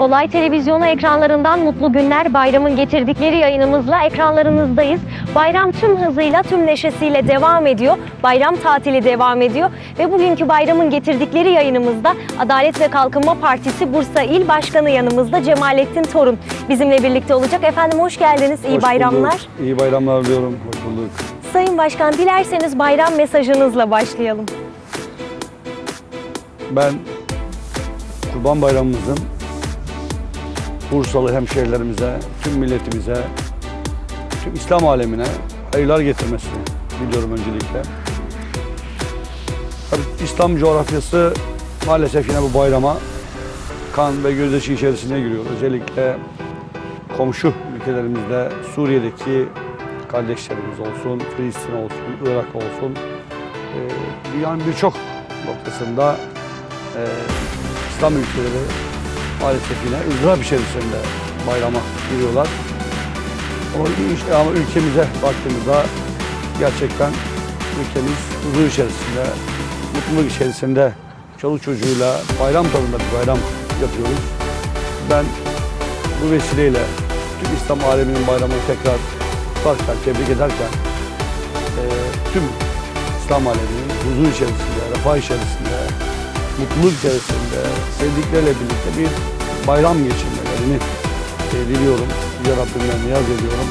Olay Televizyonu ekranlarından mutlu günler bayramın getirdikleri yayınımızla ekranlarınızdayız. Bayram tüm hızıyla, tüm neşesiyle devam ediyor. Bayram tatili devam ediyor ve bugünkü bayramın getirdikleri yayınımızda Adalet ve Kalkınma Partisi Bursa İl Başkanı yanımızda Cemalettin Torun bizimle birlikte olacak. Efendim hoş geldiniz. İyi Hoş bayramlar. bulduk. İyi bayramlar diyorum. Hoş bulduk. Sayın Başkan dilerseniz bayram mesajınızla başlayalım. Ben Kurban Bayramımızın Bursalı hemşehrilerimize, tüm milletimize, tüm İslam alemine hayırlar getirmesini diliyorum öncelikle. Tabii İslam coğrafyası maalesef yine bu bayrama kan ve gözyaşı içerisine giriyor. Özellikle komşu ülkelerimizde Suriye'deki kardeşlerimiz olsun, Filistin olsun, Irak olsun, e, dünyanın birçok noktasında e, İslam ülkeleri maalesef yine ızdırap içerisinde bayrama giriyorlar. Ama, işte, ama ülkemize baktığımızda gerçekten ülkemiz huzur içerisinde, mutluluk içerisinde çoluk çocuğuyla bayram tadında bir bayram yapıyoruz. Ben bu vesileyle tüm İslam aleminin bayramını tekrar kutlarken, tebrik ederken e, tüm İslam aleminin huzur içerisinde, refah içerisinde, mutluluk içerisinde, sevdikleriyle birlikte bir bayram geçirmelerini e, diliyorum. Yüce Rabbimden niyaz ediyorum.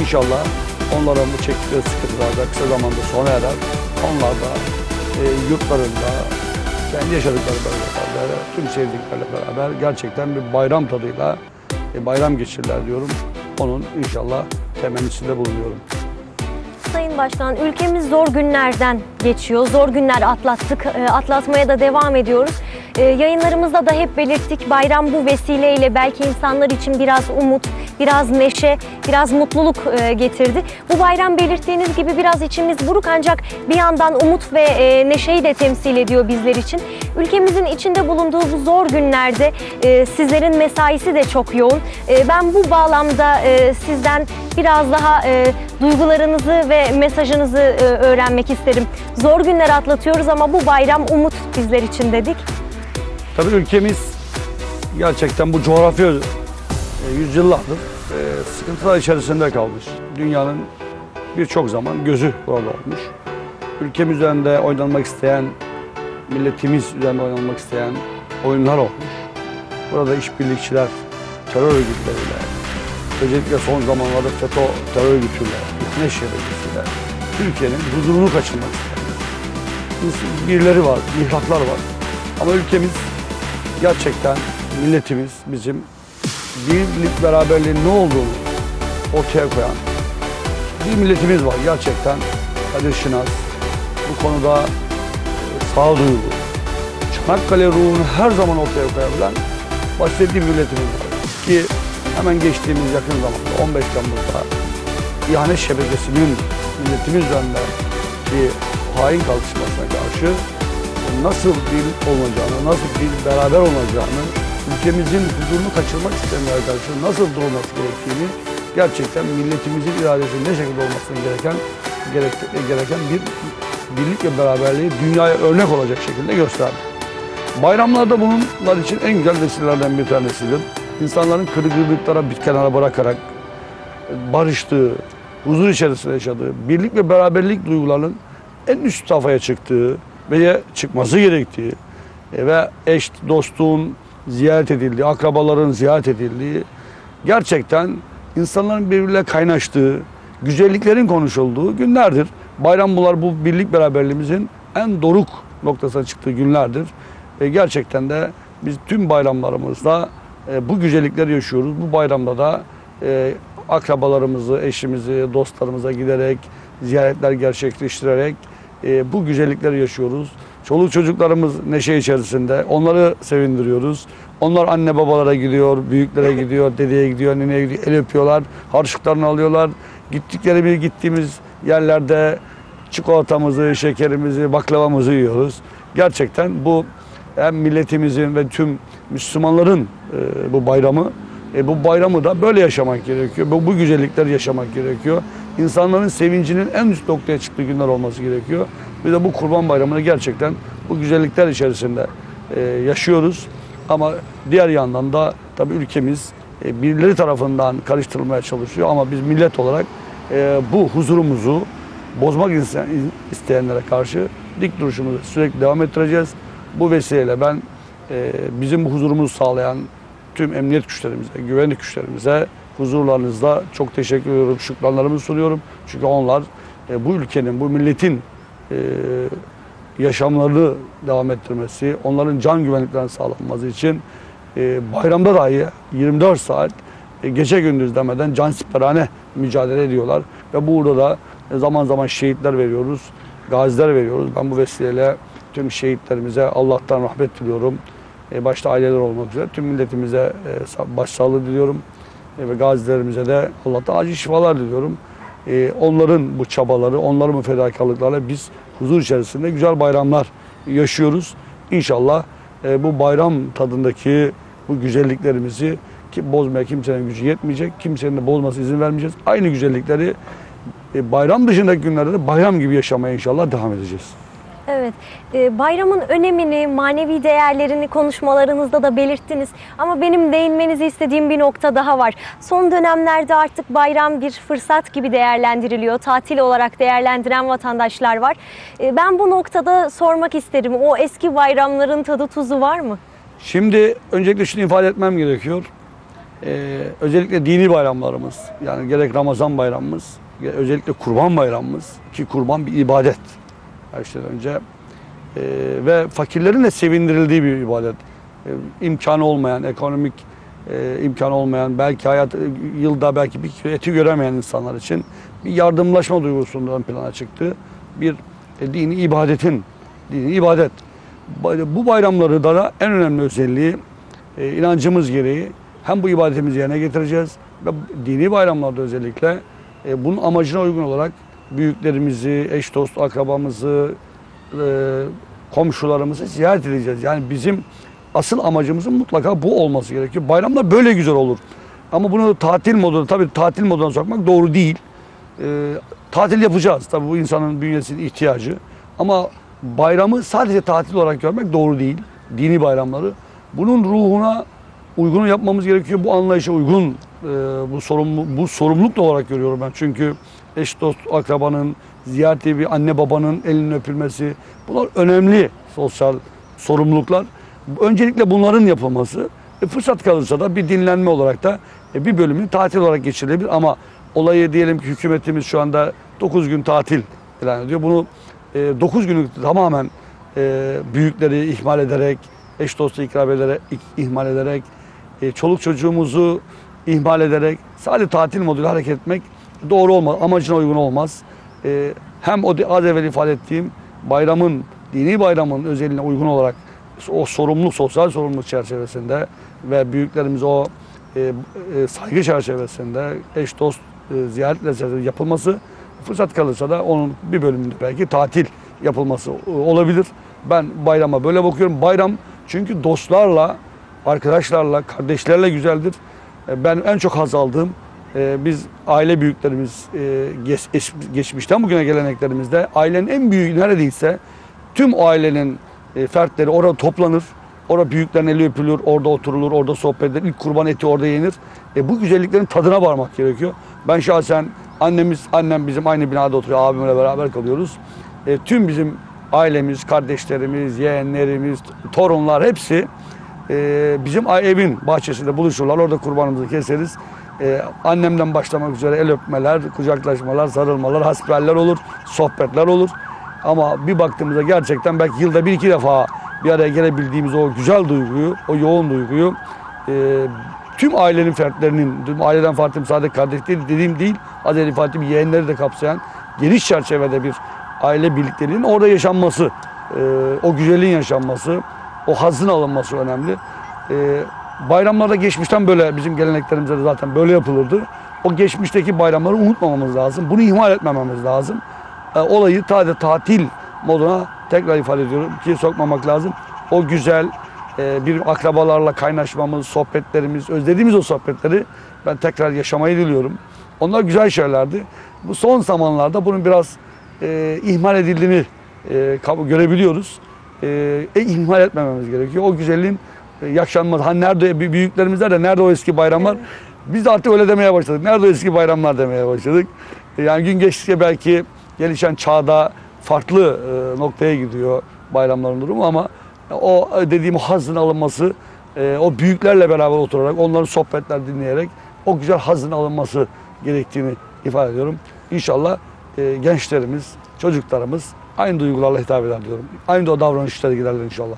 İnşallah onların bu çektikleri sıkıntılar da kısa zamanda sona erer. Onlar da e, yurtlarında, kendi yaşadıkları bölgelerde, tüm sevdikleriyle beraber gerçekten bir bayram tadıyla e, bayram geçirirler diyorum. Onun inşallah temennisinde bulunuyorum. Sayın Başkan, ülkemiz zor günlerden geçiyor. Zor günler atlattık, e, atlatmaya da devam ediyoruz. E, Yayınlarımızda da hep belirttik, bayram bu vesileyle belki insanlar için biraz umut, biraz neşe, biraz mutluluk e, getirdi. Bu bayram belirttiğiniz gibi biraz içimiz buruk ancak bir yandan umut ve e, neşeyi de temsil ediyor bizler için. Ülkemizin içinde bulunduğu bu zor günlerde e, sizlerin mesaisi de çok yoğun. Ben bu bağlamda sizden biraz daha duygularınızı ve mesajınızı öğrenmek isterim. Zor günler atlatıyoruz ama bu bayram umut bizler için dedik. Tabii ülkemiz gerçekten bu coğrafya e, yüzyıllardır e, sıkıntılar içerisinde kalmış. Dünyanın birçok zaman gözü burada olmuş. Ülkemiz üzerinde oynanmak isteyen, milletimiz üzerinde oynanmak isteyen oyunlar olmuş. Burada işbirlikçiler terör örgütleriyle, özellikle son zamanlarda FETÖ terör örgütüyle, İhne şebekesiyle Türkiye'nin huzurunu kaçırmak isteyen birileri var, mihraklar var. Ama ülkemiz gerçekten milletimiz bizim birlik beraberliğin ne olduğunu ortaya koyan bir milletimiz var. Gerçekten kadir şinas bu konuda e, sağduyulu Çanakkale ruhunu her zaman ortaya koyabilen başka bir milletimiz var. Ki hemen geçtiğimiz yakın zamanda 15 Temmuz'da ihanet şebekesinin milletimiz üzerinde bir hain kalkışmasına karşı nasıl bir olacağını, nasıl bir beraber olacağını, ülkemizin huzurunu kaçırmak isteyenlere karşı nasıl durulması gerektiğini gerçekten milletimizin iradesinin ne şekilde olmasını gereken gerek, gereken bir birlik ve beraberliği dünyaya örnek olacak şekilde gösterdi. Bayramlarda bunlar için en güzel vesilelerden bir tanesidir. İnsanların kırgınlıklara bir kenara bırakarak barıştığı, huzur içerisinde yaşadığı, birlik ve beraberlik duygularının en üst safhaya çıktığı ve çıkması gerektiği ve eş dostluğun ziyaret edildiği, akrabaların ziyaret edildiği, gerçekten insanların birbiriyle kaynaştığı, güzelliklerin konuşulduğu günlerdir. Bayram bunlar bu birlik beraberliğimizin en doruk noktasına çıktığı günlerdir. E, gerçekten de biz tüm bayramlarımızda e, bu güzellikleri yaşıyoruz. Bu bayramda da e, akrabalarımızı, eşimizi, dostlarımıza giderek, ziyaretler gerçekleştirerek e, bu güzellikleri yaşıyoruz. Çoluk çocuklarımız neşe içerisinde. Onları sevindiriyoruz. Onlar anne babalara gidiyor, büyüklere gidiyor, dedeye gidiyor, neneye gidiyor, el öpüyorlar, harçlıklarını alıyorlar. Gittikleri bir gittiğimiz yerlerde çikolatamızı, şekerimizi, baklavamızı yiyoruz. Gerçekten bu hem milletimizin ve tüm Müslümanların e, bu bayramı e, bu bayramı da böyle yaşamak gerekiyor. Bu, bu güzellikleri yaşamak gerekiyor. İnsanların sevincinin en üst noktaya çıktığı günler olması gerekiyor. Bir de bu kurban bayramını gerçekten bu güzellikler içerisinde e, yaşıyoruz. Ama diğer yandan da tabii ülkemiz e, birileri tarafından karıştırılmaya çalışıyor ama biz millet olarak e, bu huzurumuzu bozmak iste- isteyenlere karşı dik duruşumuzu sürekli devam ettireceğiz. Bu vesileyle ben e, bizim bu huzurumuzu sağlayan tüm emniyet güçlerimize, güvenlik güçlerimize huzurlarınızda çok teşekkür ediyorum, şükranlarımı sunuyorum. Çünkü onlar e, bu ülkenin, bu milletin e, yaşamlarını devam ettirmesi, onların can güvenliklerinin sağlanması için e, bayramda dahi 24 saat e, gece gündüz demeden can siperhane mücadele ediyorlar. Ve burada da e, zaman zaman şehitler veriyoruz, gaziler veriyoruz. Ben bu vesileyle tüm şehitlerimize Allah'tan rahmet diliyorum. Başta aileler olmak üzere tüm milletimize e, sa- başsağlığı diliyorum. E, ve gazilerimize de Allah'tan acil şifalar diliyorum. E, onların bu çabaları, onların bu fedakarlıklarla biz huzur içerisinde güzel bayramlar yaşıyoruz. İnşallah e, bu bayram tadındaki bu güzelliklerimizi ki bozmaya kimsenin gücü yetmeyecek. Kimsenin de bozması izin vermeyeceğiz. Aynı güzellikleri e, bayram dışındaki günlerde de bayram gibi yaşamaya inşallah devam edeceğiz. Evet, e, bayramın önemini, manevi değerlerini konuşmalarınızda da belirttiniz. Ama benim değinmenizi istediğim bir nokta daha var. Son dönemlerde artık bayram bir fırsat gibi değerlendiriliyor. Tatil olarak değerlendiren vatandaşlar var. E, Ben bu noktada sormak isterim. O eski bayramların tadı tuzu var mı? Şimdi öncelikle şunu ifade etmem gerekiyor. Ee, özellikle dini bayramlarımız, yani gerek Ramazan bayramımız, özellikle kurban bayramımız ki kurban bir ibadet şeyden önce Ee, ve fakirlerin de sevindirildiği bir ibadet. Ee, imkanı olmayan, ekonomik e, imkanı olmayan, belki hayat e, yılda belki bir eti göremeyen insanlar için bir yardımlaşma duygusunun ön plana çıktı. Bir e, dini ibadetin, dini ibadet. Bu bayramları da en önemli özelliği e, inancımız gereği hem bu ibadetimizi yerine getireceğiz ve dini bayramlarda özellikle e, bunun amacına uygun olarak büyüklerimizi, eş dost akrabamızı, e, komşularımızı ziyaret edeceğiz. Yani bizim asıl amacımızın mutlaka bu olması gerekiyor. Bayramlar böyle güzel olur. Ama bunu tatil moduna, tabii tatil moduna sokmak doğru değil. E, tatil yapacağız. Tabii bu insanın bünyesinin ihtiyacı. Ama bayramı sadece tatil olarak görmek doğru değil. Dini bayramları. Bunun ruhuna uygun yapmamız gerekiyor. Bu anlayışa uygun e, bu sorumlu bu sorumluluk da olarak görüyorum ben. Çünkü eş dost akrabanın ziyareti bir anne babanın elinin öpülmesi bunlar önemli sosyal sorumluluklar. Öncelikle bunların yapılması e, fırsat kalırsa da bir dinlenme olarak da e, bir bölümünü tatil olarak geçirilebilir ama olayı diyelim ki hükümetimiz şu anda 9 gün tatil ilan ediyor. Bunu 9 günlük tamamen e, büyükleri ihmal ederek, eş dostu ikram ederek, ihmal ederek, e, çoluk çocuğumuzu ihmal ederek sadece tatil moduyla hareket etmek doğru olmaz. Amacına uygun olmaz. E, hem o az evvel ifade ettiğim bayramın, dini bayramın özelliğine uygun olarak o sorumluluk, sosyal sorumluluk çerçevesinde ve büyüklerimiz o e, e, saygı çerçevesinde eş dost e, ziyaretle yapılması fırsat kalırsa da onun bir bölümünde belki tatil yapılması e, olabilir. Ben bayrama böyle bakıyorum. Bayram çünkü dostlarla, arkadaşlarla, kardeşlerle güzeldir. E, Ben en çok haz aldığım e, biz aile büyüklerimiz e, geç- geç- geçmişten bugüne geleneklerimizde ailenin en büyüğü neredeyse tüm ailenin e, fertleri orada toplanır. Orada büyüklerin eli öpülür, orada oturulur, orada sohbet edilir. İlk kurban eti orada yenir. E, bu güzelliklerin tadına varmak gerekiyor. Ben şahsen annemiz, annem bizim aynı binada oturuyor, abimle beraber kalıyoruz. E, tüm bizim ailemiz, kardeşlerimiz, yeğenlerimiz, torunlar hepsi e, bizim evin bahçesinde buluşurlar. Orada kurbanımızı keseriz. E, annemden başlamak üzere el öpmeler, kucaklaşmalar, sarılmalar, hasbihaller olur, sohbetler olur. Ama bir baktığımızda gerçekten belki yılda bir iki defa bir araya gelebildiğimiz o güzel duyguyu, o yoğun duyguyu e, tüm ailenin fertlerinin, tüm aileden farklı sadece kardeş değil, dediğim değil, az önce ifade ettiğim yeğenleri de kapsayan geniş çerçevede bir aile birlikteliğinin orada yaşanması, e, o güzelliğin yaşanması, o hazın alınması önemli. E, bayramlarda geçmişten böyle bizim geleneklerimizde de zaten böyle yapılırdı. O geçmişteki bayramları unutmamamız lazım. Bunu ihmal etmememiz lazım. E, olayı sadece tatil moduna tekrar ifade ediyorum ki sokmamak lazım. O güzel e, bir akrabalarla kaynaşmamız, sohbetlerimiz, özlediğimiz o sohbetleri ben tekrar yaşamayı diliyorum. Onlar güzel şeylerdi. Bu son zamanlarda bunun biraz e, ihmal edildiğini e, görebiliyoruz. E, e, ihmal etmememiz gerekiyor. O güzelliğin yaşanmaz. Hani nerede büyüklerimiz de nerede o eski bayramlar? Biz de artık öyle demeye başladık. Nerede o eski bayramlar demeye başladık. E, Yani gün geçtikçe belki gelişen çağda farklı e, noktaya gidiyor bayramların durumu ama o e, dediğim hazın alınması, e, o büyüklerle beraber oturarak, onların sohbetler dinleyerek o güzel hazın alınması gerektiğini ifade ediyorum. İnşallah e, gençlerimiz, çocuklarımız aynı duygularla hitap eder diyorum. Aynı o davranışlara girerler inşallah.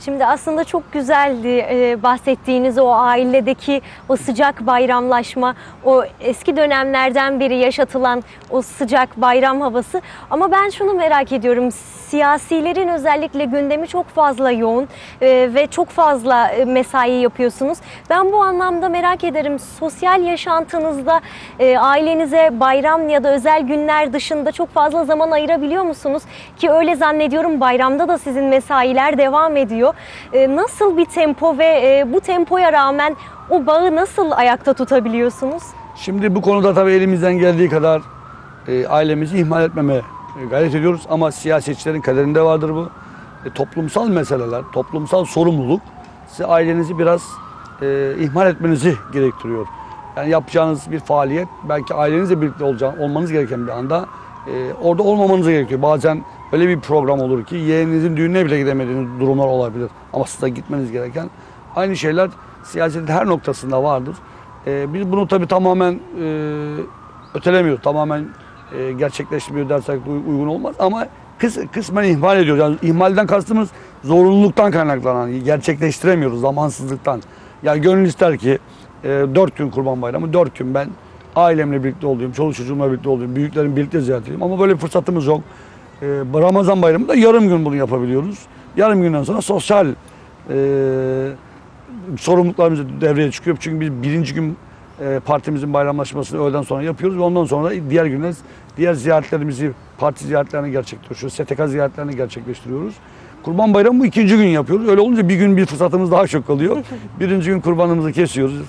Şimdi aslında çok güzeldi e, bahsettiğiniz o ailedeki o sıcak bayramlaşma, o eski dönemlerden beri yaşatılan o sıcak bayram havası. Ama ben şunu merak ediyorum. Siyasilerin özellikle gündemi çok fazla yoğun e, ve çok fazla e, mesai yapıyorsunuz. Ben bu anlamda merak ederim. Sosyal yaşantınızda ailenize bayram ya da özel günler dışında çok fazla zaman ayırabiliyor musunuz? Ki öyle zannediyorum bayramda da sizin mesailer devam ediyor. E, nasıl bir tempo ve e, bu tempoya rağmen o bağı nasıl ayakta tutabiliyorsunuz? Şimdi bu konuda tabii elimizden geldiği kadar e, ailemizi ihmal etmemeye gayret ediyoruz ama siyasetçilerin kaderinde vardır bu. E, toplumsal meseleler, toplumsal sorumluluk size ailenizi biraz e, ihmal etmenizi gerektiriyor. Yani yapacağınız bir faaliyet belki ailenizle birlikte olacağın, olmanız gereken bir anda e, orada olmamanız gerekiyor. Bazen öyle bir program olur ki yeğeninizin düğününe bile gidemediğiniz durumlar olabilir. Ama siz de gitmeniz gereken. Aynı şeyler siyasetin her noktasında vardır. E, biz bunu tabii tamamen e, ötelemiyoruz. Tamamen e, gerçekleştirmiyor dersek de uy- uygun olmaz. Ama kıs, kısmen ihmal ediyoruz. Yani ihmalden kastımız zorunluluktan kaynaklanan, gerçekleştiremiyoruz zamansızlıktan. Yani gönül ister ki e, 4 gün kurban bayramı, 4 gün ben ailemle birlikte olayım, çoluk çocuğumla birlikte olayım, büyüklerin birlikte ziyaret edeyim. Ama böyle bir fırsatımız yok. E, Ramazan bayramında yarım gün bunu yapabiliyoruz. Yarım günden sonra sosyal e, sorumluluklarımız devreye çıkıyor. Çünkü biz birinci gün e, partimizin bayramlaşmasını öğleden sonra yapıyoruz ve ondan sonra da diğer günler diğer ziyaretlerimizi, parti ziyaretlerini gerçekleştiriyoruz. STK ziyaretlerini gerçekleştiriyoruz. Kurban Bayramı bu ikinci gün yapıyoruz. Öyle olunca bir gün bir fırsatımız daha çok kalıyor. Birinci gün kurbanımızı kesiyoruz.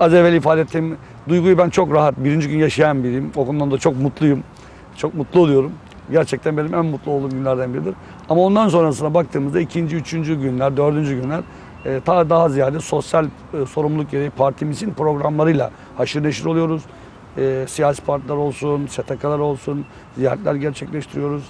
Az evvel ifade ettiğim duyguyu ben çok rahat birinci gün yaşayan biriyim. O konudan da çok mutluyum. Çok mutlu oluyorum. Gerçekten benim en mutlu olduğum günlerden biridir. Ama ondan sonrasına baktığımızda ikinci, üçüncü günler, dördüncü günler e, daha, daha ziyade sosyal e, sorumluluk gereği partimizin programlarıyla haşır neşir oluyoruz. E, siyasi partiler olsun, STK'lar olsun, ziyaretler gerçekleştiriyoruz.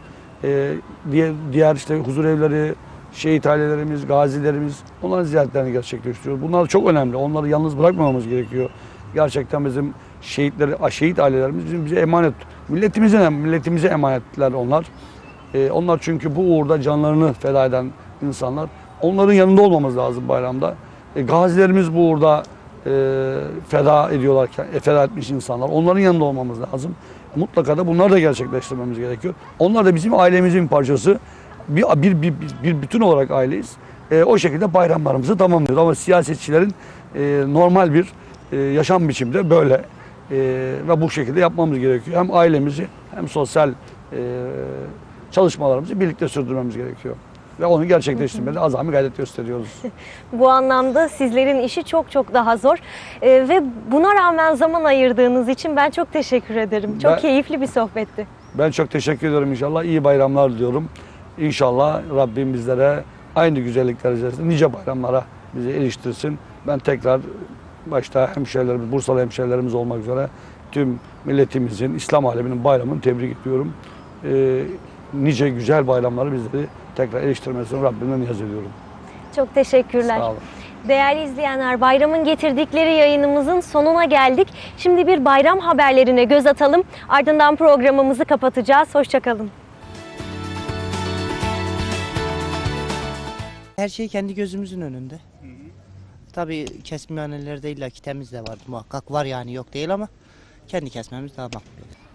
E, diğer, diğer işte huzur evleri, şehit ailelerimiz, gazilerimiz onların ziyaretlerini gerçekleştiriyoruz. Bunlar çok önemli. Onları yalnız bırakmamamız gerekiyor. Gerçekten bizim şehitleri, şehit ailelerimiz bizim bize emanet. Milletimize, milletimize emanetler onlar. Ee, onlar çünkü bu uğurda canlarını feda eden insanlar. Onların yanında olmamız lazım bayramda. E, gazilerimiz bu uğurda e, feda ediyorlarken, e, feda etmiş insanlar. Onların yanında olmamız lazım. Mutlaka da bunları da gerçekleştirmemiz gerekiyor. Onlar da bizim ailemizin parçası. Bir, bir, bir, bir bütün olarak aileyiz. E, o şekilde bayramlarımızı tamamlıyoruz. Ama siyasetçilerin e, normal bir e, yaşam biçimde böyle e, ve bu şekilde yapmamız gerekiyor. Hem ailemizi hem sosyal e, çalışmalarımızı birlikte sürdürmemiz gerekiyor. Ve onu gerçekleştirmede azami gayret gösteriyoruz. Bu anlamda sizlerin işi çok çok daha zor. E, ve buna rağmen zaman ayırdığınız için ben çok teşekkür ederim. Çok Ben- keyifli bir sohbetti. Ben çok teşekkür ediyorum inşallah. İyi bayramlar diliyorum. İnşallah Rabbim bizlere aynı güzellikler içerisinde nice bayramlara bizi eriştirsin. Ben tekrar başta hemşehrilerimiz, Bursalı hemşehrilerimiz olmak üzere tüm milletimizin, İslam aleminin bayramını tebrik ediyorum. Ee, nice güzel bayramları bizleri tekrar eriştirmesini Rabbimden niyaz ediyorum. Çok teşekkürler. Sağ olun. Değerli izleyenler, bayramın getirdikleri yayınımızın sonuna geldik. Şimdi bir bayram haberlerine göz atalım. Ardından programımızı kapatacağız. Hoşçakalın. Her şey kendi gözümüzün önünde. Tabii kesmihanelerde illaki temiz de var muhakkak var yani yok değil ama kendi kesmemiz daha makbul.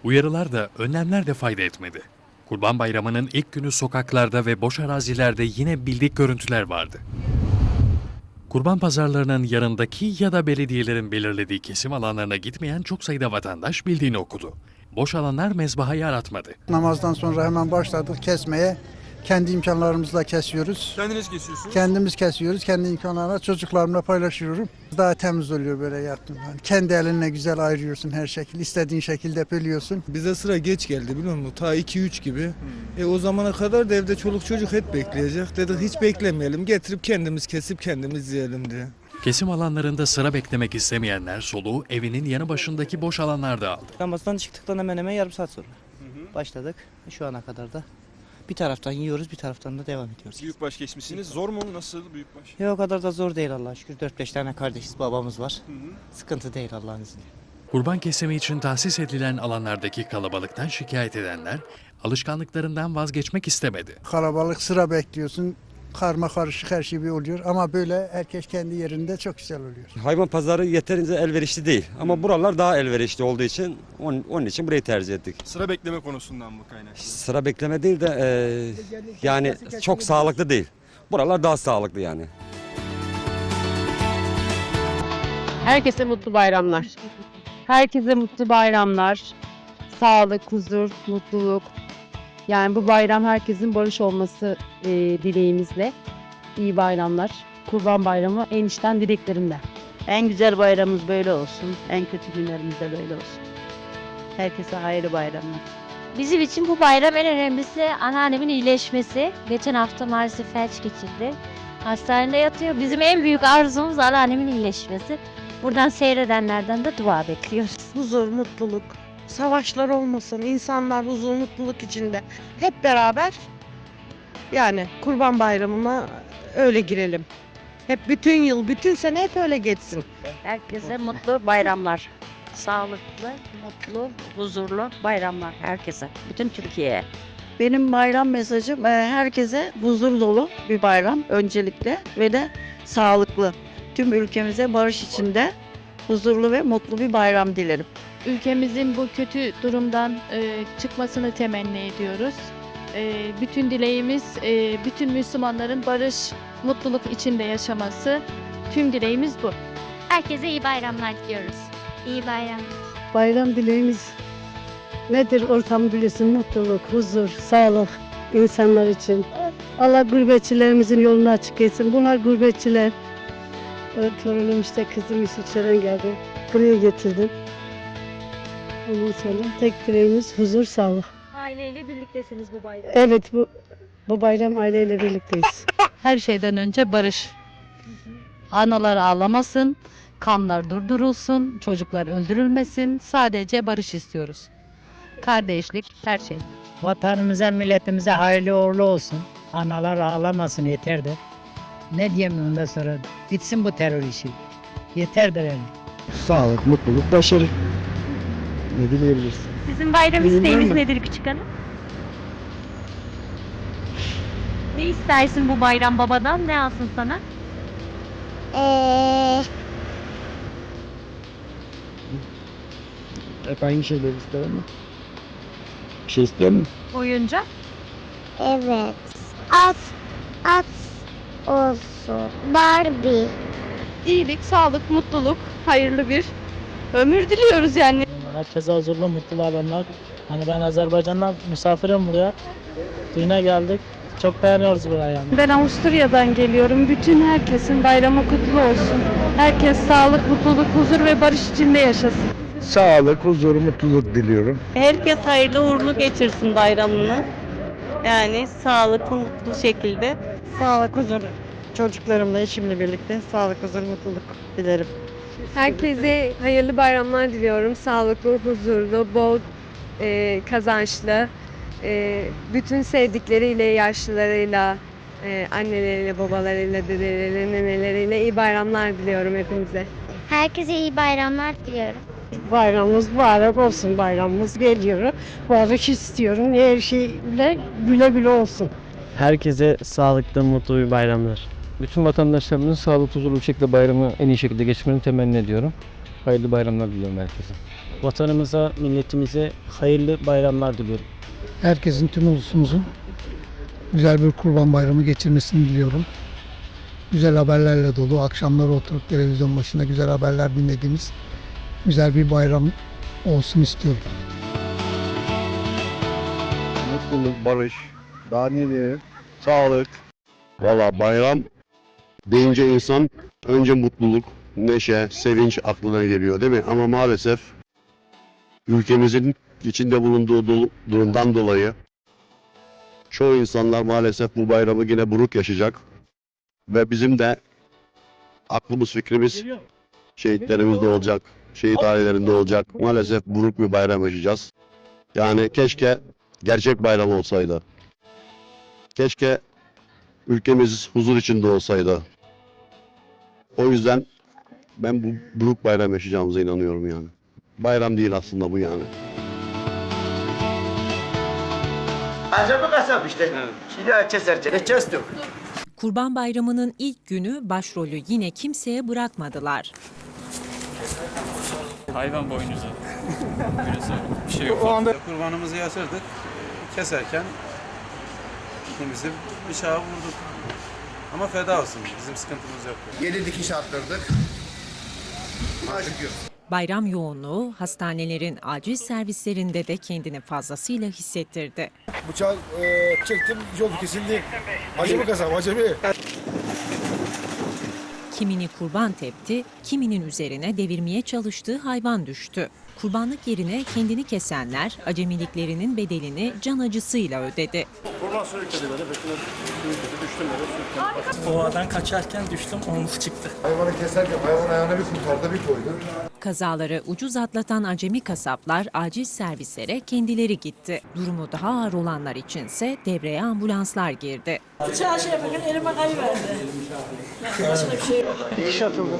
Uyarılar da önlemler de fayda etmedi. Kurban Bayramı'nın ilk günü sokaklarda ve boş arazilerde yine bildik görüntüler vardı. Kurban pazarlarının yanındaki ya da belediyelerin belirlediği kesim alanlarına gitmeyen çok sayıda vatandaş bildiğini okudu. Boş alanlar mezbahayı aratmadı. Namazdan sonra hemen başladık kesmeye. Kendi imkanlarımızla kesiyoruz. Kendiniz kesiyorsunuz. Kendimiz kesiyoruz. Kendi imkanlarla çocuklarımla paylaşıyorum. Daha temiz oluyor böyle yaptığın zaman. Kendi elinle güzel ayırıyorsun her şekil. istediğin şekilde bölüyorsun. Bize sıra geç geldi biliyor musun? Ta 2-3 gibi. E o zamana kadar da evde çoluk çocuk hep bekleyecek. Dedik hiç beklemeyelim. Getirip kendimiz kesip kendimiz yiyelim diye. Kesim alanlarında sıra beklemek istemeyenler soluğu evinin yanı başındaki boş alanlarda aldı. Ramazan çıktıktan hemen hemen yarım saat sonra başladık. Şu ana kadar da bir taraftan yiyoruz bir taraftan da devam ediyoruz. Büyükbaş geçmişsiniz. Zor mu? Nasıl büyükbaş? Ya o kadar da zor değil Allah'a şükür. 4-5 tane kardeşiz babamız var. Sıkıntı değil Allah'ın izniyle. Kurban kesimi için tahsis edilen alanlardaki kalabalıktan şikayet edenler alışkanlıklarından vazgeçmek istemedi. Kalabalık sıra bekliyorsun. Karma karışık her şey bir oluyor. Ama böyle herkes kendi yerinde çok güzel oluyor. Hayvan pazarı yeterince elverişli değil. Ama buralar daha elverişli olduğu için onun, onun için burayı tercih ettik. Sıra bekleme konusundan mı kaynaklı? Sıra bekleme değil de eee, yani çok sağlıklı değil. Buralar daha sağlıklı yani. Herkese mutlu bayramlar. Herkese mutlu bayramlar. Sağlık, huzur, mutluluk. Yani bu bayram herkesin barış olması e, dileğimizle. İyi bayramlar. Kurban Bayramı en içten dileklerimle. En güzel bayramımız böyle olsun. En kötü günlerimiz de böyle olsun. Herkese hayırlı bayramlar. Bizim için bu bayram en önemlisi anneannemin iyileşmesi. Geçen hafta maalesef felç geçirdi. Hastanede yatıyor. Bizim en büyük arzumuz anneannemin iyileşmesi. Buradan seyredenlerden de dua bekliyoruz. Huzur, mutluluk, savaşlar olmasın, insanlar huzur, mutluluk içinde hep beraber yani Kurban Bayramı'na öyle girelim. Hep bütün yıl, bütün sene hep öyle geçsin. Herkese mutlu bayramlar. Sağlıklı, mutlu, huzurlu bayramlar herkese. Bütün Türkiye'ye. Benim bayram mesajım e, herkese huzur dolu bir bayram öncelikle ve de sağlıklı. Tüm ülkemize barış içinde huzurlu ve mutlu bir bayram dilerim. Ülkemizin bu kötü durumdan e, çıkmasını temenni ediyoruz. E, bütün dileğimiz e, bütün Müslümanların barış, mutluluk içinde yaşaması. Tüm dileğimiz bu. Herkese iyi bayramlar diliyoruz. İyi bayram. Bayram dileğimiz nedir? Ortam bilirsin, mutluluk, huzur, sağlık insanlar için. Allah gurbetçilerimizin yolunu açık etsin. Bunlar gurbetçiler. Torunum işte kızım İsviçre'den geldi. Buraya getirdim. Sonra tek dileğimiz huzur, sağlık. Aileyle birliktesiniz bu bayram. Evet bu bu bayram aileyle birlikteyiz. Her şeyden önce barış. Analar ağlamasın, kanlar durdurulsun, çocuklar öldürülmesin. Sadece barış istiyoruz. Kardeşlik, her şey. Vatanımıza, milletimize hayırlı uğurlu olsun. Analar ağlamasın yeter de. Ne diyeyim ondan sonra? Bitsin bu terör işi. Yeter de yani. Sağlık, mutluluk, başarı. Ne dileyebiliriz? Sizin bayram isteğiniz nedir küçük hanım? Ne istersin bu bayram babadan? Ne alsın sana? Hep aynı şeyleri ister ama. Bir şey istiyor mu? Oyuncak. Evet. At, at olsun. Barbie. İyilik, sağlık, mutluluk, hayırlı bir ömür diliyoruz yani. Herkese huzurlu, mutlu bayramlar. Hani ben Azerbaycan'dan misafirim buraya. Düğüne geldik. Çok beğeniyoruz burayı yani. Ben Avusturya'dan geliyorum. Bütün herkesin bayramı kutlu olsun. Herkes sağlık, mutluluk, huzur ve barış içinde yaşasın. Sağlık, huzur, mutluluk diliyorum. Herkes hayırlı uğurlu geçirsin bayramını. Yani sağlıklı, mutlu şekilde. Sağlık, huzur. Çocuklarımla, eşimle birlikte sağlık, huzur, mutluluk dilerim. Herkese hayırlı bayramlar diliyorum. Sağlıklı, huzurlu, bol e, kazançlı, e, bütün sevdikleriyle, yaşlılarıyla, e, anneleriyle, babalarıyla, dedeleriyle, neneleriyle iyi bayramlar diliyorum hepimize. Herkese iyi bayramlar diliyorum. Bayramımız mübarek olsun. Bayramımız geliyor. Barış istiyorum. Her şeyle güle güle olsun. Herkese sağlıklı, mutlu bir bayramlar. Bütün vatandaşlarımızın sağlıklı, huzurlu bir şekilde bayramı en iyi şekilde geçirmelerini temenni ediyorum. Hayırlı bayramlar diliyorum herkese. Vatanımıza, milletimize hayırlı bayramlar diliyorum. Herkesin tüm ulusumuzun güzel bir kurban bayramı geçirmesini diliyorum. Güzel haberlerle dolu, akşamları oturup televizyon başında güzel haberler dinlediğimiz güzel bir bayram olsun istiyorum. Mutluluk, barış, Daha ne diyelim? Sağlık. Valla bayram deyince insan önce mutluluk, neşe, sevinç aklına geliyor değil mi? Ama maalesef ülkemizin içinde bulunduğu durumdan dolayı çoğu insanlar maalesef bu bayramı yine buruk yaşayacak. Ve bizim de aklımız fikrimiz şehitlerimizde olacak, şehit ailelerinde olacak. Maalesef buruk bir bayram yaşayacağız. Yani keşke gerçek bayram olsaydı. Keşke ülkemiz huzur içinde olsaydı. O yüzden ben bu buruk bayram yaşayacağımıza inanıyorum yani. Bayram değil aslında bu yani. Kurban Bayramı'nın ilk günü başrolü yine kimseye bırakmadılar. Hayvan boynuzu. bir şey yok. O anda kurbanımızı yasırdık. Keserken ikimiz de bıçağı vurduk. Ama feda olsun. Bizim sıkıntımız yok. Yedi dikiş attırdık. Bayram yoğunluğu hastanelerin acil servislerinde de kendini fazlasıyla hissettirdi. Bıçağı çektim, yol kesildi. Acemi kasap, acemi. Kimini kurban tepti, kiminin üzerine devirmeye çalıştığı hayvan düştü. Kurbanlık yerine kendini kesenler acemiliklerinin bedelini can acısıyla ödedi. Kurban sürükledi beni, bekle, düştüm böyle Ovadan kaçarken düştüm omuz çıktı. Hayvanı keserken hayvan ayağına bir kurtardı, bir koydu. Kazaları ucuz atlatan acemi kasaplar acil servislere kendileri gitti. Durumu daha ağır olanlar içinse devreye ambulanslar girdi. Bıçağı şey yaparken elime kayıverdi. Başka bir şey yok. Dikiş atıldı mı?